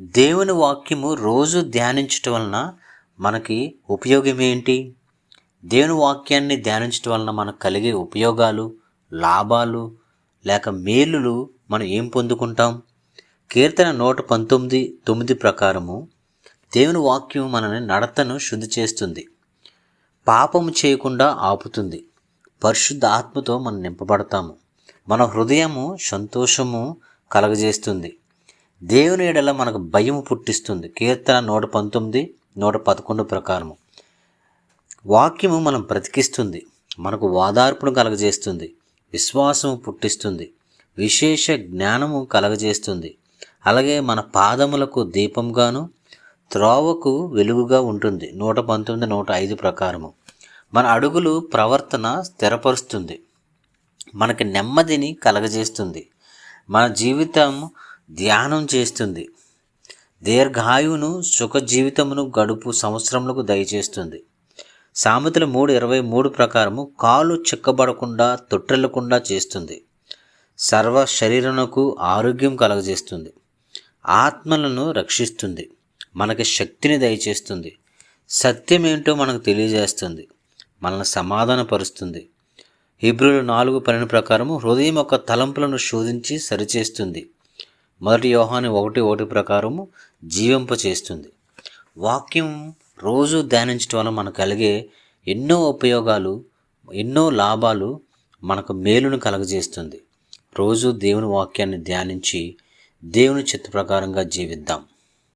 దేవుని వాక్యము రోజు ధ్యానించటం వలన మనకి ఉపయోగం ఏంటి? దేవుని వాక్యాన్ని ధ్యానించటం వలన మనకు కలిగే ఉపయోగాలు లాభాలు లేక మేలులు మనం ఏం పొందుకుంటాం? కీర్తన నూట పంతొమ్మిది తొమ్మిది ప్రకారము దేవుని వాక్యం మనని నడతను శుద్ధి చేస్తుంది. పాపము చేయకుండా ఆపుతుంది. పరిశుద్ధ ఆత్మతో మనం నింపబడతాము. మన హృదయము సంతోషము కలగజేస్తుంది. దేవుని ఎడల మనకు భయం పుట్టిస్తుంది. కీర్తన నూట పంతొమ్మిది నూట పదకొండు ప్రకారము. వాక్యము మనం బ్రతికిస్తుంది. మనకు వాదార్పును కలగజేస్తుంది. విశ్వాసము పుట్టిస్తుంది. విశేష జ్ఞానము కలగజేస్తుంది. అలాగే మన పాదములకు దీపంగాను త్రోవకు వెలుగుగా ఉంటుంది. నూట పంతొమ్మిది నూట ఐదు ప్రకారము. మన అడుగులు ప్రవర్తన స్థిరపరుస్తుంది. మనకి నెమ్మదిని కలగజేస్తుంది. మన జీవితం ధ్యానం చేస్తుంది. దీర్ఘాయువును సుఖ జీవితమును గడుపు సంవత్సరములకు దయచేస్తుంది. సామెతలు మూడు ఇరవై మూడు ప్రకారము కాలు చిక్కబడకుండా తొట్టెళ్ళకుండా చేస్తుంది. సర్వ శరీరమునకు ఆరోగ్యం కలగజేస్తుంది. ఆత్మలను రక్షిస్తుంది. మనకి శక్తిని దయచేస్తుంది. సత్యం ఏంటో మనకు తెలియజేస్తుంది. మనల్ని సమాధానపరుస్తుంది. హిబ్రులు నాలుగు పన్నెండు ప్రకారము హృదయం యొక్క తలంపులను శోధించి సరిచేస్తుంది. మొదటి యోహాను ఒకటి ఒకటి ప్రకారము జీవింప చేస్తుంది. వాక్యం రోజు ధ్యానించడం వల్ల మనకు కలిగే ఎన్నో ఉపయోగాలు ఎన్నో లాభాలు మనకు మేలును కలగజేస్తుంది. రోజు దేవుని వాక్యాన్ని ధ్యానించి దేవుని చిత్త ప్రకారంగా జీవిద్దాం.